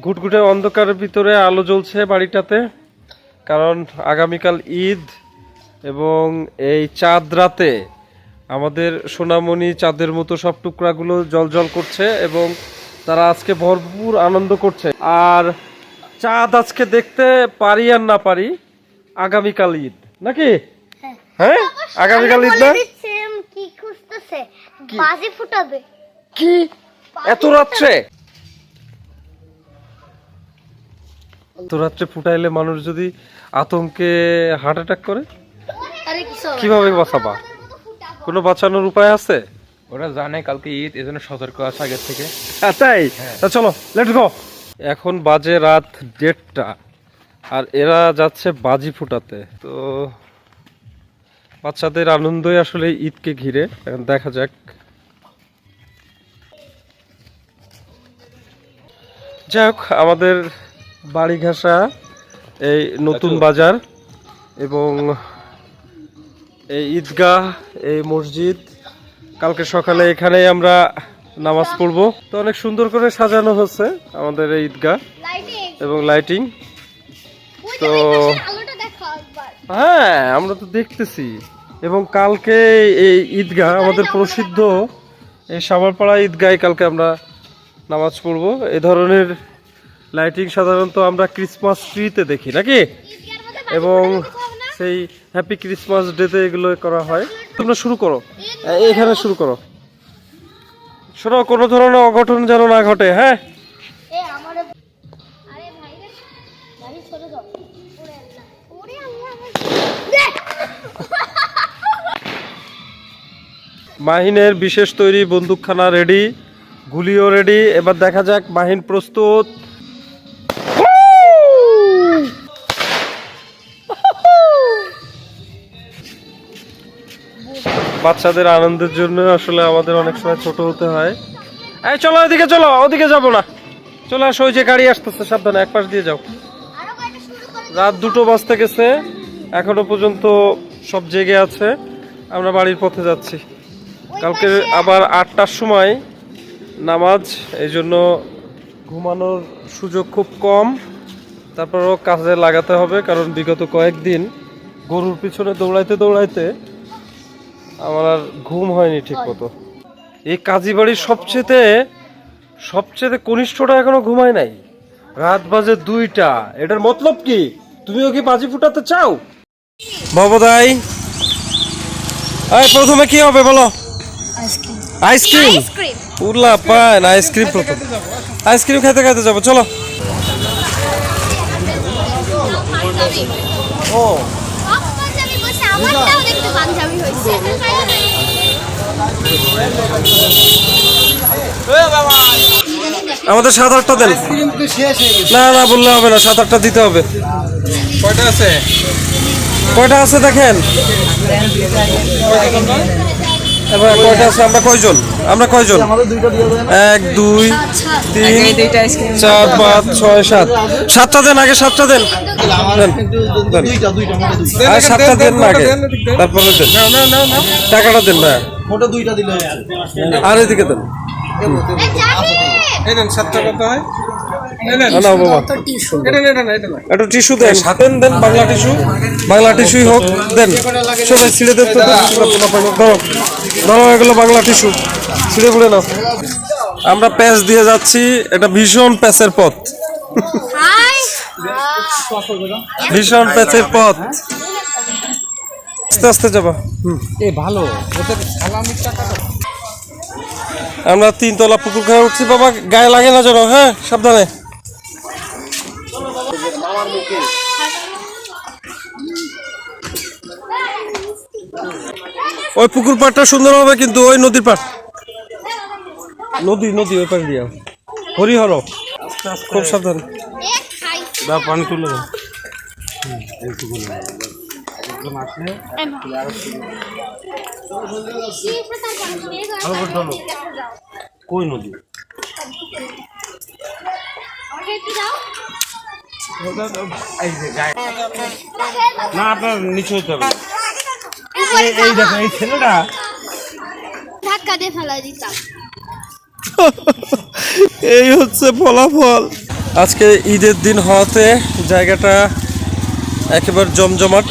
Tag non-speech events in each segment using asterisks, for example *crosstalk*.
ঘুটঘুটে অন্ধকারের ভিতরে আলো জ্বলছে বাড়িটাতে কারণ আগামীকাল ঈদ এবং এই চাঁদ রাতে আমাদের সোনামণি চাঁদের মতো সব টুকরাগুলো জল জল করছে এবং তারা আজকে ভরপুর আনন্দ করছে। আর চাঁদ আজকে দেখতে পারি আর না পারি আগামীকাল ঈদ। নাকি? হ্যাঁ। আগামীকাল ঈদ না? কি বাজি ফুটাবে। কি? এত রাত্রে? এত রাত্রে ফুটাইলে মানুষ যদি আতঙ্কে হার্ট অ্যাটাক করে? আরে কি সব? কীভাবে বাঁচাবা? কোনো বাঁচানোর উপায় আছে? ওরা জানে কালকে ঈদ এজন্য সতর্ক আছে আগের থেকে। হ্যাঁ, তাই? তা চলো লেটস গো এখন বাজে রাত দেড়টা আর এরা যাচ্ছে বাজি ফুটাতে। তো বাচ্চাদের আনন্দই আসলে ঈদকে ঘিরে। এখন দেখা যাক। যাই হোক আমাদের বাড়ি ঘাসা এই নতুন বাজার এবং এই ঈদগাহ এই মসজিদ। কালকে সকালে এখানেই আমরা নামাজ পড়ব। তো অনেক সুন্দর করে সাজানো হচ্ছে আমাদের এই ঈদগাহ এবং লাইটিং। তো আলোটা দেখো একবার। হ্যাঁ আমরা তো দেখতেছি। এবং কালকে এই ঈদগাহ আমাদের প্রসিদ্ধ এই সামারপাড়া ঈদগাহে কালকে আমরা নামাজ পড়ব। এ ধরনের লাইটিং সাধারণত আমরা ক্রিসমাস ট্রিতে দেখি নাকি? এবং সেই হ্যাপি ক্রিসমাস ডেতে এগুলো করা হয়। তোমরা শুরু করো। এখানে শুরু করো। শোনো কোনো ধরনের অঘটন যেন না ঘটে হ্যাঁ? মাহিনের বিশেষ তৈরি বন্দুকখানা রেডি গুলিও রেডি। এবার দেখা যাক মাহিন প্রস্তুত। বাচ্চাদের আনন্দের জন্য আসলে আমাদের অনেক সময় ছোট হতে হয়। এই, চলো ওদিকে চলো, ওদিকে যাব না। চলো আসো, ওই যে গাড়ি আসতেছে, সাবধানে, এক পাশ দিয়ে যাও। রাত দুটো বাজতে গেছে, এখনও পর্যন্ত সব জেগে আছে। আমরা বাড়ির পথে যাচ্ছি। কালকে আবার আটটার সময় নামাজ, এই জন্য ঘুমানোর সুযোগ খুব কম। তারপরও কাজে লাগাতে হবে, কারণ বিগত কয়েকদিন গরুর পিছনে দৌড়াইতে দৌড়াইতে আমার আর ঘুম হয়নি ঠিক মতো। এই কাজী বাড়ির সবচেয়ে সবচেয়ে কনিষ্ঠটা এখনও ঘুমায় নাই। রাত বাজে দুইটা। এটার মতলব কি? তুমিও কি বাজি ফুটাতে চাও? ভবদাই এই প্রথমে কি হবে বলো? Ice cream. Ice cream? উল্লা পান আইসক্রিম প্রথম। আইসক্রিম খেতে খেতে যাব চলো। ও। আমারটাও দেখতে পাঞ্জাবি হয়েছে। আমাদের সাত আটটা দেন। না না বললে হবে না সাত আটটা দিতে হবে। কয়টা আছে? কয়টা আছে দেখেন? এবার কয়টা আছে? আমরা কয়জন? আমরা কয়জন? এক দুই তিন চার পাঁচ ছয় সাত। সাতটা দেন আগে সাতটা দেন। আর সাতটা দেন না আগে। তারপরে দেন টাকাটা দেন না। আর এদিকে দেন। এই দেন সাতটা কত হয়। না, না বাবা। এটা না, এটা না, এটা না। একটু টিস্যু দেন। দেন দেন বাংলা টিস্যু বাংলা টিস্যুই হোক দেন। চলে ছিঁড়ে দেন। ধরো ধরো এগুলো বাংলা টিস্যু ছিঁড়ে নাও। আমরা প্যাচ দিয়ে যাচ্ছি। এটা ভীষণ প্যাচের পথ। ভীষণ প্যাচের পথ। আস্তে আস্তে যাবা। এ ভালো। আমরা তিনতলা পুকুর খায় উঠছি বাবা। গায়ে লাগে না যেন হ্যাঁ? সাবধানে। ওই পুকুর পাড়টা সুন্দর হবে কিন্তু ওই নদীর পাড়। নদী নদী, ওই পাড় দিয়া। হরিহর। খুব সাবধানে। পানি তুলে কই নদী? না, আপনার নিচে হতে হবে। এই দেখো এই ছেলেটা। ধাক্কা দিয়ে ফেলা দিতাম। *laughs* এই হচ্ছে ফলাফল। আজকে ঈদের দিন হওয়াতে জায়গাটা একেবারে জমজমাট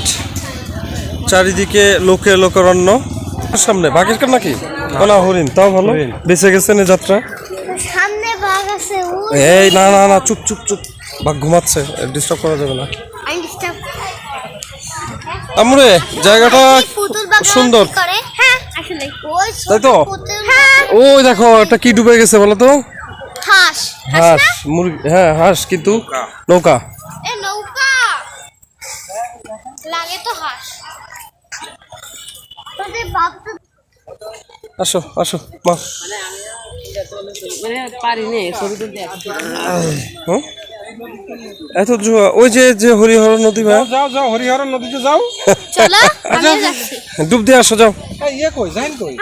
চারিদিকে লোকে লোকারণ্য। সামনে বাঘের কান নাকি? ও না হরিণ তাও ভালো। বেঁচে গেছেন এই যাত্রা। সামনে বাঘ আছে ওই এই না না না চুপ চুপ চুপ। বাঘ ঘুমাচ্ছে ডিস্টার্ব করা যাবে না। আমরে জায়গাটা সুন্দর। করে? হ্যাঁ ওই তাই তো? হ্যাঁ। ওই দেখো এটা কি ডুবে গেছে বলো তো? হাঁস। হাঁস মুরগি হ্যাঁ হাঁস কিন্তু। নৌকা। এ নৌকা। লাগে তো হাঁস। তোদের বাঘ তো আসো আসো মা। মানে পারি নে ছবি তুলতে? এত জোয়া- ওই যে যে হরিহর নদী ভাই। যাও যাও হরিহর নদীতে যাও। চলো আমি যাচ্ছি। ডুব দিয়ে আসো যাও। এই ইয়ে কই যাইন কই?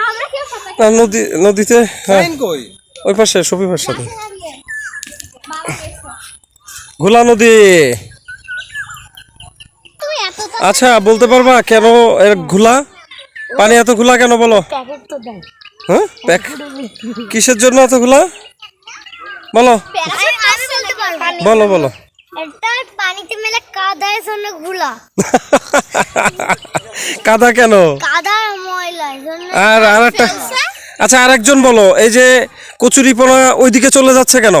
না, নদী নদীতে হ্যাঁ। যাইন কই? ওই পাশে বাবা গেছে ঘোলা নদী। তুই এত তো আচ্ছা বলতে পারবা কেন এর ঘোলা? পানি এত ঘোলা কেন বলো? হ্যাঁ? কিসের জন্য এত ঘোলা? বলো আমি আমি বলতে পারব বলো বলো। পানিতে মেলে কাদার জন্য ঘুলা *laughs* কাদা কেন? কাদা আর ময়লা আর আর একটা আচ্ছা আরেকজন বলো এই যে কচুরিপনা ওইদিকে চলে যাচ্ছে কেন?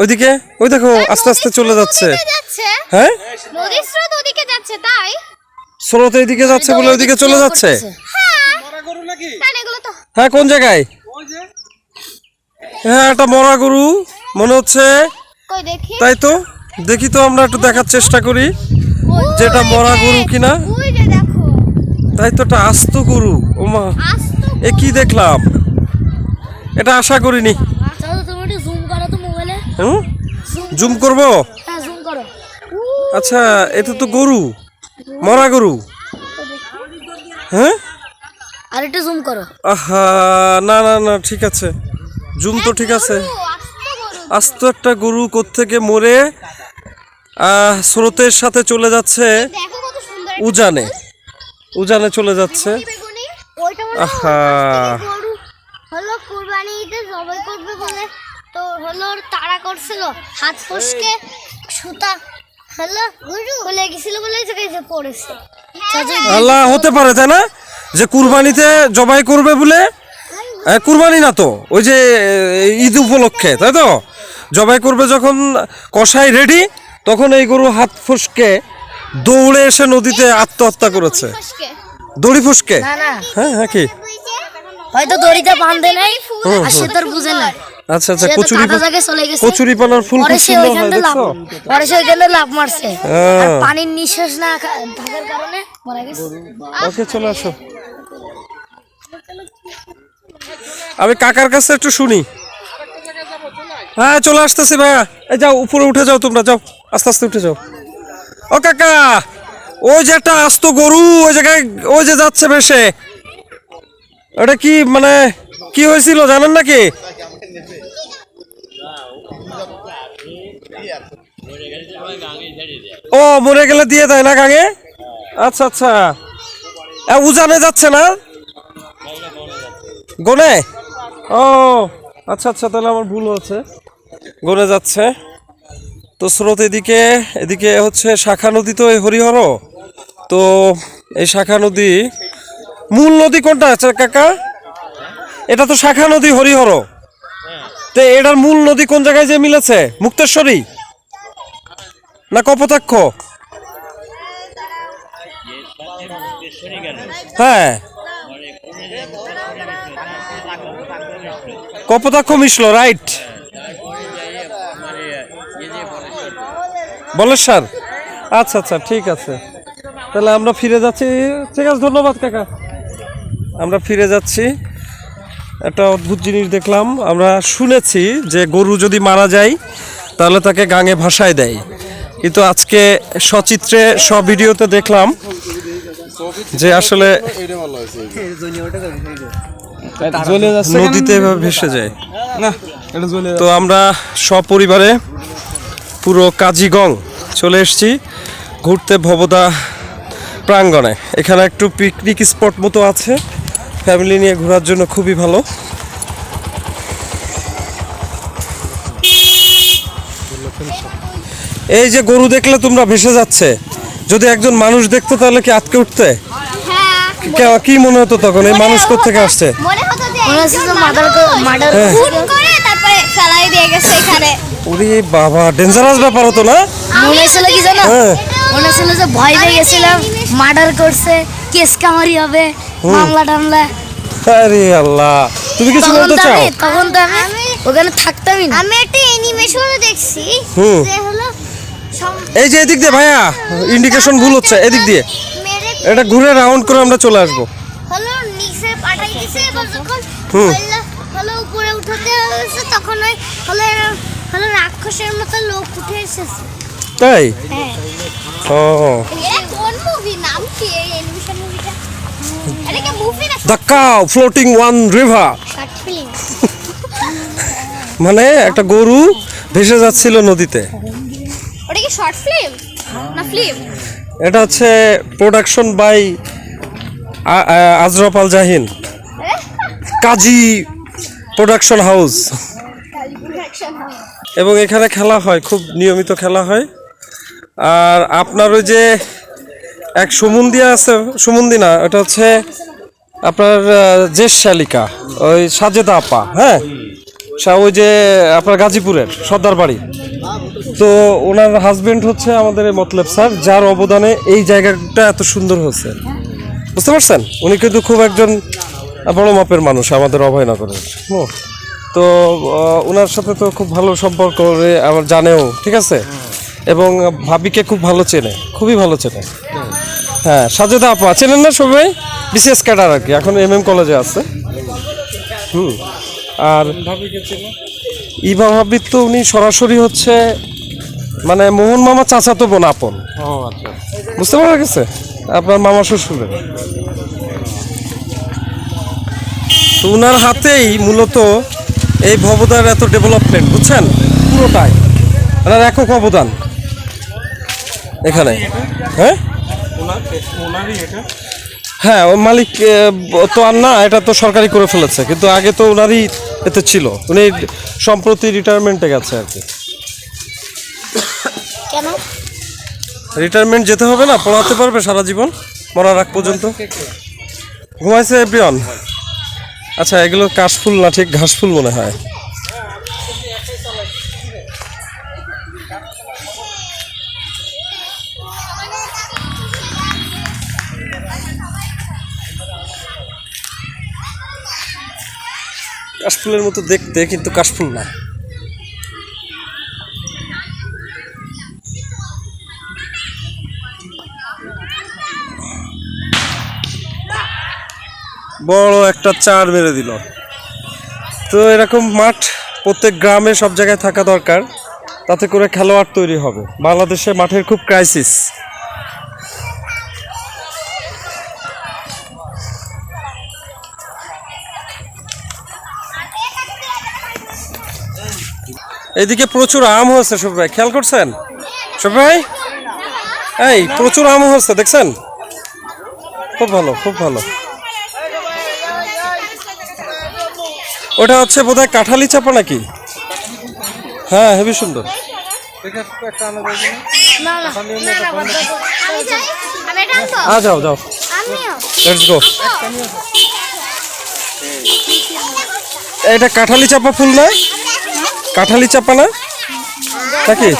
ওইদিকে? ওই দেখো আস্তে আস্তে চলে যাচ্ছে। হ্যাঁ? নদীর স্রোত ওদিকে যাচ্ছে তাই? স্রোত এইদিকে যাচ্ছে বলে ওইদিকে চলে যাচ্ছে? হ্যাঁ। হ্যাঁ কোন জায়গায়? হ্যাঁ একটা মরা গরু। মনে হচ্ছে? তাই তো? দেখি তো আমরা একটু দেখার চেষ্টা করি যেটা মরা গরু কিনা। তাই তো এটা আস্ত গরু। ওমা এ কি দেখলাম? এটা আশা করিনি। জুম জুম করব? হ্যাঁ আচ্ছা এটা তো গরু মরা গরু। হ্যাঁ? আর একটু জুম করো। আহা না না না ঠিক আছে। জুম তো ঠিক আছে। আস্ত একটা গরু কোত্থেকে মরে স্রোতের সাথে চলে যাচ্ছে উজানে। উজানে চলে যাচ্ছে। মনে হয় আহা। হলো কুরবানি ঈদে জবাই করবে বলে। তো হলো ওর করছিল হাত ফসকে সুতা হলো গরু। খুলে গেছিল বলে যে পড়েছে। আল্লাহ হতে পারে তাই না? যে কুরবানিতে জবাই করবে বলে? এ, কুরবানি না তো ওই যে ঈদ উপলক্ষে তাই তো? জবাই করবে যখন কষাই রেডি তখন এই গরু হাত ফুসকে দৌড়ে এসে নদীতে আত্মহত্যা করেছে। দড়ি ফসকে। না না। হ্যাঁ হ্যাঁ কি? হয়তো দড়িতে বাঁধে নাই আর সে তোর বুঝে না। আচ্ছা আচ্ছা কচুরি চলে গেছে। কচুরি পানার ফুল খুব সুন্দর হয় দেখছ? পরে সে ওইখান লাভ মারছে। আর। পানির নিঃশ্বাস না থাকার কারণে মারা গেছে। ওকে চলে আসো। আমি কাকার কাছে একটু শুনি। হ্যাঁ চলে আসতেছি ভাইয়া। এই যাও, উপরে উঠে যাও তোমরা, যাও, আস্তে আস্তে উঠে যাও। ও কাকা, ওই যে একটা আস্ত গরু, ওই জায়গায়, ওই যে যাচ্ছে বেশে ওটা কি মানে কি হয়েছিল, জানেন নাকি? ও, মরে গেলে দিয়ে দেয় না গাঙে? আচ্ছা আচ্ছা। উজানে যাচ্ছে না? গনে? ও। আচ্ছা আচ্ছা তাহলে আমার ভুল হচ্ছে গড়ে যাচ্ছে। তো স্রোত এদিকে এদিকে হচ্ছে শাখা নদী তো এই হরিহর। তো এই শাখা নদী, মূল নদী কোনটা আছে কাকা? এটা তো শাখা নদী হরিহর। তো এটার মূল নদী কোন জায়গায় যে মিলেছে? মুক্তেশ্বরী? না কপোতাক্ষ? হ্যাঁ। কপোতাক্ষ মিশলো রাইট বলেশ্বর আচ্ছা আচ্ছা ঠিক আছে। তাহলে আমরা ফিরে যাচ্ছি। ঠিক আছে, ধন্যবাদ, কাকা। আমরা ফিরে যাচ্ছি। একটা অদ্ভুত জিনিস দেখলাম। আমরা শুনেছি যে গরু যদি মারা যায়, তাহলে তাকে গাঙে ভাসায় দেয়। কিন্তু আজকে সচিত্রে সব ভিডিওতে দেখলাম যে আসলে নদীতে এভাবে ভেসে যায়। না এটা জ্বলে তো আমরা সপরিবারে পুরো কাজিগং চলে এসেছি ঘুরতে ভবদা প্রাঙ্গণে। এখানে একটু পিকনিক স্পট মতো আছে। ফ্যামিলি নিয়ে ঘোরার জন্য খুবই ভালো। এই যে গরু দেখলে তোমরা ভেসে যাচ্ছে। যদি একজন মানুষ দেখতো তাহলে কি আটকে উঠতে? হ্যাঁ কি মনে হতো তখন? এই মানুষ থেকে আসছে? মনে হতো যে হচ্ছে যে মার্ডার মার্ডার হ্যাঁ। করে তারপরে ফেলাই দিয়ে গেছে এখানে। ওরে বাবা ডেঞ্জারাস ব্যাপার হতো না? মনে হচ্ছিল কি জানো হ্যাঁ। মনে হচ্ছিল যে ভয় পেয়ে গেছিলাম মার্ডার করছে কেস কামারি হবে মামলা টামলা। আরে আল্লাহ তুমি কিছু বলতে চাও? তখন তো আমি ওখানে থাকতামই না। আমি একটা অ্যানিমেশনে দেখছি হুম। যে হলো এই যে এদিক দিয়ে ভাইয়া ইন্ডিকেশন ভুল হচ্ছে এদিক দিয়ে। এটা ঘুরে রাউন্ড করে আমরা চলে আসব। হলো নিচে পাঠাই দিছে এবার যখন। হলো উপরে উঠাতে হয়েছে তখন ওই হলো হলো রাক্ষসের মতো লোক উঠে এসেছে। তাই? হ্যাঁ। ও। কোন মুভি নাম কি এই অ্যানিমেশন মুভিটা এটা কি মুভি না? The cow floating on river মানে একটা গরু ভেসে যাচ্ছিল নদীতে। ওটা কি শর্ট ফিল্ম না ফিল্ম এটা হচ্ছে production by Azraf Al Jahin Kazi production house এবং এখানে খেলা হয়, খুব নিয়মিত খেলা হয়। আর আপনার ওই যে এক সুমন্দি আছে, সুমন্দি না, ওটা হচ্ছে আপনার জেশ শালিকা, ওই সাজেদা আপা হ্যাঁ? ওই যে আপনার গাজীপুরের, সর্দার বাড়ি। তো ওনার হাজবেন্ড হচ্ছে আমাদের মতলব স্যার, যার অবদানে এই জায়গাটা এত সুন্দর হয়েছে। বুঝতে পারছেন? উনি কিন্তু খুব একজন বড় মাপের মানুষ আমাদের অভয়নগরের হুম। তো ওনার সাথে তো খুব ভালো সম্পর্ক আমার জানেও ঠিক আছে? এবং ভাবিকে খুব ভালো চেনে খুবই ভালো চেনে। হ্যাঁ সাজেদা আপা চেনেন না সবাই? বিশেষ ক্যাডার আর কি এখন এম এম কলেজে আছে। হুম। আর ইভা ভাবি তো উনি সরাসরি হচ্ছে মানে মোহন মামা চাচাতো বোন আপন। আচ্ছা। বুঝতে পারা গেছে? আপনার মামা শ্বশুরের। তো উনার হাতেই মূলত এই ভবদার এত ডেভেলপমেন্ট বুঝছেন? পুরোটাই। ওনার একক অবদান এখানে। হ্যাঁ? ওনার হ্যাঁ ও মালিক তো আর না এটা তো সরকারি করে ফেলেছে। কিন্তু আগে তো ওনারই এতে ছিল। উনি সম্প্রতি রিটায়ারমেন্টে গেছে আর কি। কেন? রিটায়ারমেন্ট যেতে হবে না পড়াতে পারবে সারা জীবন মরার আগ পর্যন্ত। ঘুমাইছে এভরিওয়ান। আচ্ছা এগুলো কাশফুল না ঠিক ঘাসফুল মনে হয়? কাশফুলের মতো দেখতে কিন্তু কাশফুল না। বড় একটা চার মেরে দিল। তো এরকম মাঠ প্রত্যেক গ্রামে সব জায়গায় থাকা দরকার। তাতে করে খেলোয়াড় তৈরি হবে। বাংলাদেশে মাঠের খুব ক্রাইসিস এদিকে প্রচুর আম হয়েছে সব ভাই। খেয়াল করছেন? সব ভাই? এই, প্রচুর আম হয়েছে, দেখছেন? খুব ভালো খুব ভালো। ওটা হচ্ছে বোধহয় কাঁঠালি চাপা নাকি? হ্যাঁ হেবি সুন্দর। আ যাও যাও। লেটস গো এটা কাঁঠালি চাপা ফুল না কাঁঠালি চাপা না নাকি?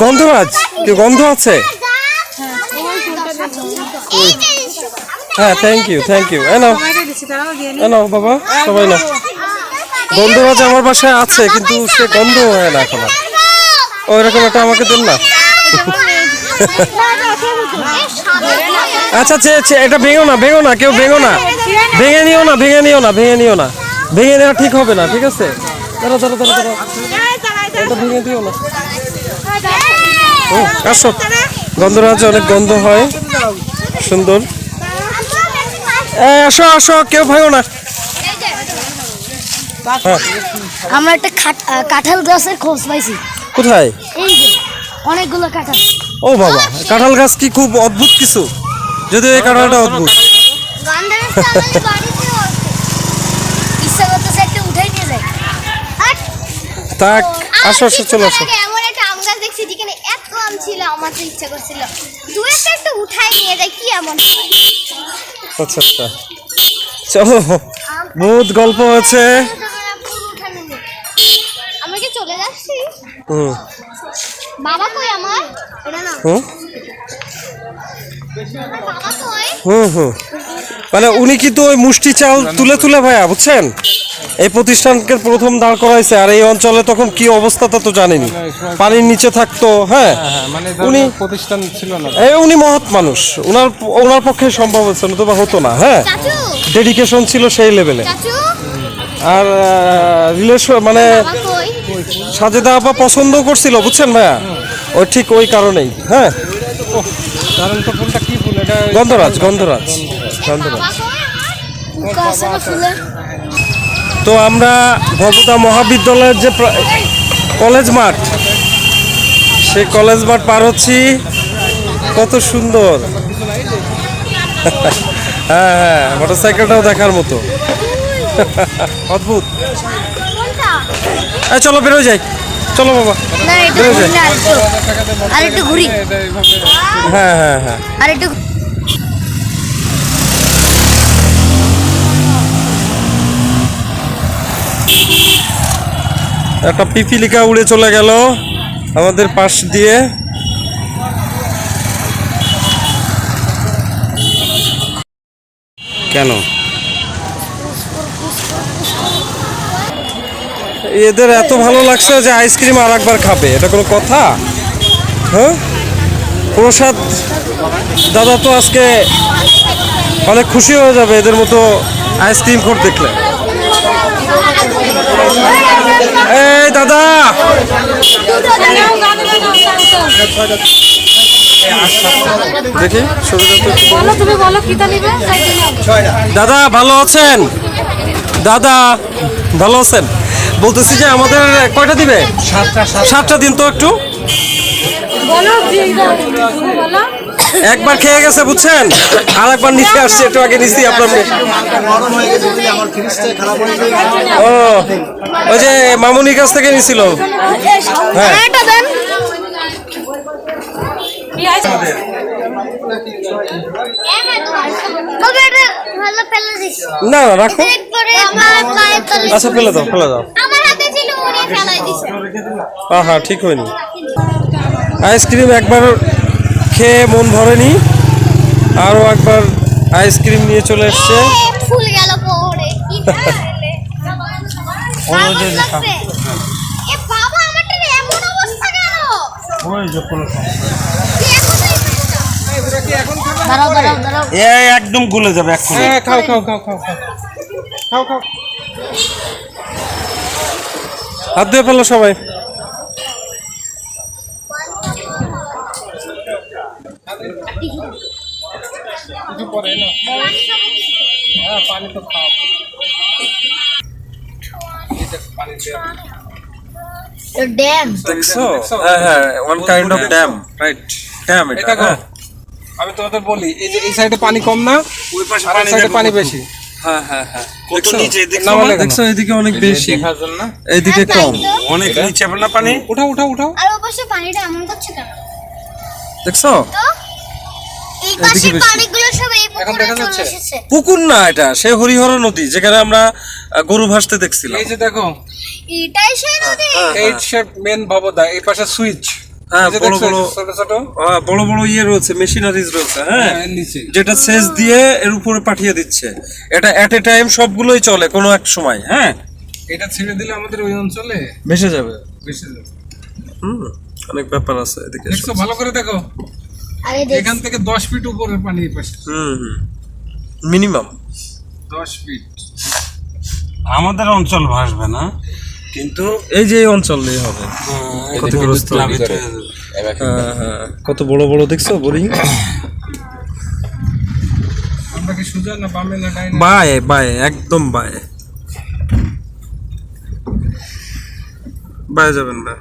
গন্ধরাজ। কি গন্ধ আছে? হ্যাঁ থ্যাংক ইউ থ্যাংক ইউ এ নাও বাবা, সবাই আমার বাসায়, আছে, কিন্তু সে গন্ধ হয় না এখন আর। ওই রকম একটা আমাকে দেন না। আচ্ছা চে চে এটা ভেঙো না ভেঙো না, কেউ ভেঙো না। ভেঙে নিও না, ভেঙে নিও না, ভেঙে নিও না। ভেঙে নেওয়া ঠিক হবে না, ঠিক আছে? দাঁড়া দাঁড়া দাঁড়া দাঁড়া এটা ভেঙে দিও না। আসো। অনেক গন্ধ হয়। সুন্দর। আসো আসো কেউ ভাঙো না। আমরা একটা কাঁঠাল গাছের খোঁজ পাইছি। কোথায়? এই যে অনেকগুলো কাঁঠাল। ও বাবা কাঁঠাল গাছ কি খুব অদ্ভুত কিছু? যদিও এই কাঁঠালটা অদ্ভুত। ইচ্ছা করতেছে একটা উঠাই নিয়ে যাই তা আসো আসো চলে আসো। এমন একটা আম গাছ দেখছি যেখানে এত আম ছিল আমার তো ইচ্ছা করছিল। দু একটা উঠাই নিয়ে যাই কি এমন আচ্ছা আচ্ছা। চলো বহুত গল্প আছে। আমরা কি চলে যাচ্ছি? হুম। বাবা কই আমার? এটা না হুম? আমার বাবা কই? হুম হুম। মানে উনি কিন্তু ওই মুষ্টি চাল তুলে তুলে ভাইয়া বুঝছেন? এই প্রতিষ্ঠানকে প্রথম দাঁড় করাইছে আর এই অঞ্চলে তখন কি অবস্থা তা তো জানেনি। পানির নিচে থাকতো হ্যাঁ। হ্যাঁ মানে উনি প্রতিষ্ঠান ছিল না। এই উনি মহৎ মানুষ ওনার ওনার পক্ষে সম্ভব হচ্ছে না তো বা হতো না হ্যাঁ। ডেডিকেশন ছিল সেই লেভেলে আর রিলেশন মানে সাজেদা আপা পছন্দ করছিল বুঝছেন ভাইয়া? ওই ঠিক ওই কারণেই হ্যাঁ। কারণ তো ফুলটা কি ফুল? এটা গন্ধরাজ গন্ধরাজ গন্ধরাজ। তো আমরা ভবতা মহাবিদ্যালয়ের যে কলেজ মাঠ সেই কলেজ মাঠ পার হচ্ছি। কত সুন্দর। *laughs* হ্যাঁ হ্যাঁ মোটরসাইকেলটাও দেখার মতো। *laughs* অদ্ভুত। চলো বেরোয় যাই। চলো বাবা। যাই। হ্যাঁ হ্যাঁ হ্যাঁ। একটু পিপিলিকা উড়ে চলে গেল আমাদের পাশ দিয়ে। কেন? এদের এত ভালো লাগছে যে আইসক্রিম আর একবার খাবে, এটা কোনো কথা? হ্যাঁ? প্রসাদ, দাদা তো আজকে অনেক খুশি হয়ে যাবে এদের মতো আইসক্রিম খোর দেখলে। দেখি শরীরটা তো একটু- বলো। তুমি বলো নিবে? দাদা ভালো আছেন? দাদা ভালো আছেন? বলতেছি যে আমাদের কয়টা দিবে? সাতটা দিন তো একটু। বলো বলো। একবার খেয়ে গেছে, বুঝছেন? আর একবার নিচে আসছে, একটু আগে নিচে আপনার ও, ওই যে মামুনির কাছ থেকে নিছিল। হ্যাঁ। না আচ্ছা ফেলে দাও ফেলে দাও। হ্যাঁ হ্যাঁ ঠিক হয়নি। আইসক্রিম একবার খেয়ে মন ভরেনি। আরও একবার আইসক্রিম নিয়ে চলে এসছে। একদম গলে যাবে হ্যাঁ খাও খাও খাও খাও খাও। খাও খাও। হাত ধুয়ে ফেলো সবাই। হ্যাঁ পানি তো খাও ড্যাম। দেখছ? হ্যাঁ হ্যাঁ one kind of dam right dam এটা এটা হ্যাঁ। আমি তোমাদের বলি এই যে এই সাইডে পানি কম না ওই পাশে সাইডে পানি বেশি। হ্যাঁ হ্যাঁ হ্যাঁ। কত নিচে না দেখছ এদিকে অনেক বেশি। দেখার জন্য? এইদিকে হ্যাঁ, কম। অনেক নিচে না পানি। উঠাও উঠাও উঠাও। আর অবশ্য পানিটা এমন করছে কেন? দেখছ? পুকুরে না এটা সে হরিহর নদী যেখানে আমরা গরু ভাসতে দেখছিলাম। এই যে দেখো। এটাই সেই নদী। এইট শেপ মেন ভবদা এই পাশে সুইচ। হ্যাঁ, বড় বড় ছোট ছোট। আহ, বড় বড় ইয়ে রয়েছে মেশিনারিজ রয়েছে হ্যাঁ? হ্যাঁ, যেটা সেচ দিয়ে এর উপরে পাঠিয়ে দিচ্ছে। এটা এট এ টাইম সবগুলোই চলে কোনো এক সময় হ্যাঁ? এটা ছেড়ে দিলে আমাদের ওই অঞ্চলে ভেসে যাবে। বেশি যাবে। হুম অনেক ব্যাপার আছে এদিকে ভালো করে দেখ। এখান থেকে দশ ফিট উপরে পানি পাশে। হুম হুম। মিনিমাম দশ ফিট আমাদের অঞ্চল ভাসবে না। কিন্তু এই যে এই অঞ্চলেই হবে। ক্ষতিগ্রস্ত হ্যাঁ হ্যাঁ। কত বড় বড় দেখছ? বোরিং? আমরা কি সোজা না বামে না ডাইনে বায় বায় একদম বায়। বায় যাবেন না।